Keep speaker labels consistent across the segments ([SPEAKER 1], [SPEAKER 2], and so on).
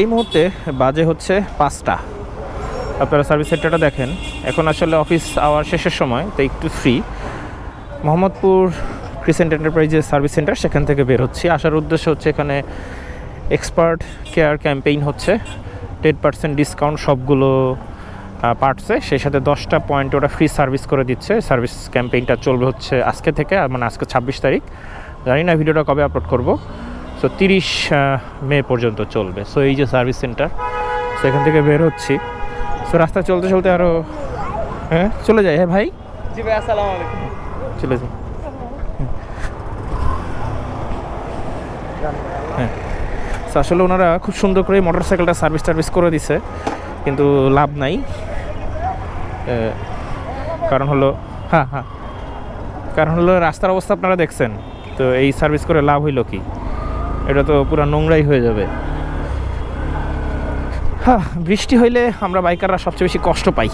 [SPEAKER 1] এই মুহূর্তে বাজে হচ্ছে পাঁচটা। আপনারা সার্ভিস সেন্টারটা দেখেন। এখন আসলে অফিস আওয়ার শেষের সময়, তো একটু ফ্রি মোহাম্মদপুর ক্রিসেন্ট এন্টারপ্রাইজের সার্ভিস সেন্টার সেখান থেকে বের হচ্ছি। আসার উদ্দেশ্য হচ্ছে এখানে এক্সপার্ট কেয়ার ক্যাম্পেইন হচ্ছে। টেন পার্সেন্ট ডিসকাউন্ট সবগুলো পার্টসে সেই সাথে দশটা পয়েন্ট ওরা ফ্রি সার্ভিস করে দিচ্ছে। সার্ভিস ক্যাম্পেইনটা চলবে হচ্ছে আজকে থেকে মানে আজকে ছাব্বিশ তারিখ। জানি না ভিডিওটা কবে আপলোড করব। সো তিরিশ মে পর্যন্ত চলবে। সো এই যে সার্ভিস সেন্টার সো এখান থেকে বের হচ্ছি। সো রাস্তা চলতে চলতে আরও হ্যাঁ চলে যায় হ্যাঁ ভাই?
[SPEAKER 2] জি ভাই আসসালামু আলাইকুম।
[SPEAKER 1] চলে যাই। হ্যাঁ। আসলে ওনারা খুব সুন্দর করে মোটর সাইকেলটা সার্ভিস টার্ভিস করে দিছে কিন্তু লাভ নাই। কারণ হলো হ্যাঁ হ্যাঁ। কারণ হলো রাস্তার অবস্থা আপনারা দেখছেন তো এই সার্ভিস করে লাভ হইল কি? এটা তো পুরো নোংরাই হয়ে যাবে। হ্যাঁ বৃষ্টি হইলে আমরা বাইকাররা সবচেয়ে বেশি কষ্ট পাই।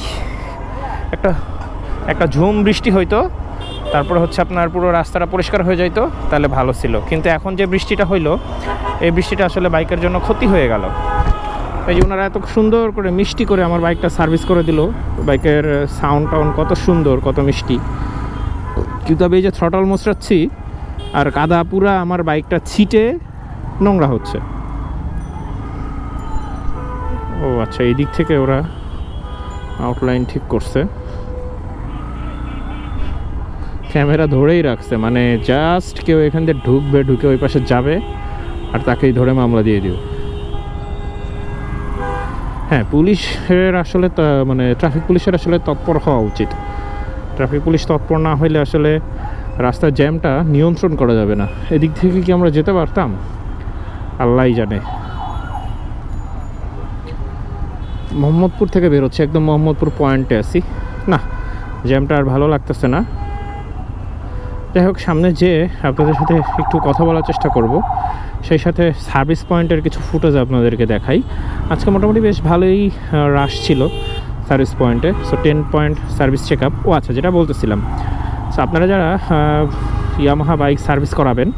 [SPEAKER 1] একটা একটা ঝুম বৃষ্টি হইতো, তারপরে হচ্ছে আপনার পুরো রাস্তাটা পরিষ্কার হয়ে যাইতো, তাহলে ভালো ছিল। কিন্তু এখন যে বৃষ্টিটা হইল, এই বৃষ্টিটা আসলে বাইকের জন্য ক্ষতি হয়ে গেল। এই যে ওনারা এত সুন্দর করে মিষ্টি করে আমার বাইকটা সার্ভিস করে দিল। বাইকের সাউন্ড টাউন্ড কত সুন্দর, কত মিষ্টি। কিন্তু আমি এই যে থ্রটল মোচড়াচ্ছি, আর কাদা পুরা আমার বাইকটা ছিটে নোংরা হচ্ছে। ও আচ্ছা এই দিক থেকে ওরা আউটলাইন ঠিক করছে। ক্যামেরা ধরেই রাখছে মানে জাস্ট কেউ এখান দিয়ে ঢুকবে, ঢুকে ওই পাশে যাবে, আর তাকেই ধরে মামলা দিয়ে দিও হ্যাঁ পুলিশের আসলে মানে ট্রাফিক পুলিশের আসলে তৎপর হওয়া উচিত। ট্রাফিক পুলিশ তৎপর না হইলে আসলে রাস্তার জ্যামটা নিয়ন্ত্রণ করা যাবে না। এদিক থেকে কি আমরা যেতে পারতাম? আল্লাহই জানে। মোহাম্মদপুর থেকে বেরোচ্ছে, একদম মোহাম্মদপুর পয়েন্টে আছি। না, জ্যামটা আর ভালো লাগতেছে না। যাই হোক, সামনে যে আপনাদের সাথে একটু কথা বলার চেষ্টা করব, সেই সাথে সার্ভিস পয়েন্টের কিছু ফুটেজ আপনাদেরকে দেখাই। আজকে মোটামুটি বেশ ভালোই রাশ ছিল সার্ভিস পয়েন্টে so ten point service check up ও আচ্ছা যেটা বলতেছিলাম। সো আপনারা যারা ইয়ামাহা বাইক সার্ভিস করাবেন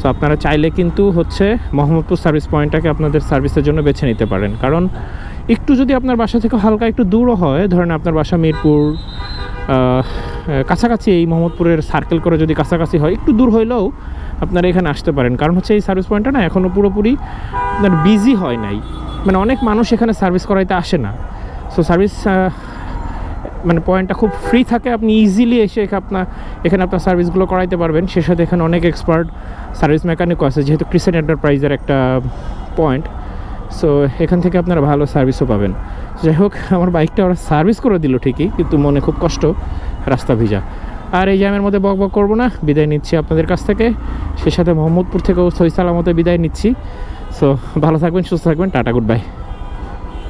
[SPEAKER 1] সো আপনারা চাইলে কিন্তু হচ্ছে মোহাম্মদপুর সার্ভিস পয়েন্টটাকে আপনাদের সার্ভিসের জন্য বেছে নিতে পারেন। কারণ একটু যদি আপনার বাসা থেকে হালকা একটু দূরও হয়, ধরেন আপনার বাসা মিরপুর কাছাকাছি এই মোহাম্মদপুরের সার্কেল করে যদি কাছাকাছি হয়, একটু দূর হইলেও আপনারা এখানে আসতে পারেন। কারণ হচ্ছে এই সার্ভিস পয়েন্টটা না এখনও পুরোপুরি আপনার বিজি হয় নাই। মানে অনেক মানুষ এখানে সার্ভিস করাইতে আসে না। সো সার্ভিস মানে পয়েন্টটা খুব ফ্রি থাকে, আপনি ইজিলি এসে আপনার, এখানে আপনার সার্ভিসগুলো করাইতে পারবেন। সে সাথে এখানে অনেক এক্সপার্ট সার্ভিস মেকানিকও আছে, যেহেতু ক্রিসেন্ট এন্টারপ্রাইজের একটা পয়েন্ট সো এখান থেকে আপনারা ভালো সার্ভিসও পাবেন। যাই হোক, আমার বাইকটা ওরা সার্ভিস করে দিল ঠিকই, কিন্তু মনে খুব কষ্ট, রাস্তা ভিজা। আর এই জ্যামের মধ্যে বক বক করব না, বিদায় নিচ্ছি আপনাদের কাছ থেকে। সে সাথে মোহাম্মদপুর থেকেও সই সালামতে বিদায় নিচ্ছি। সো ভালো থাকবেন, সুস্থ থাকবেন, টাটা গুড বাই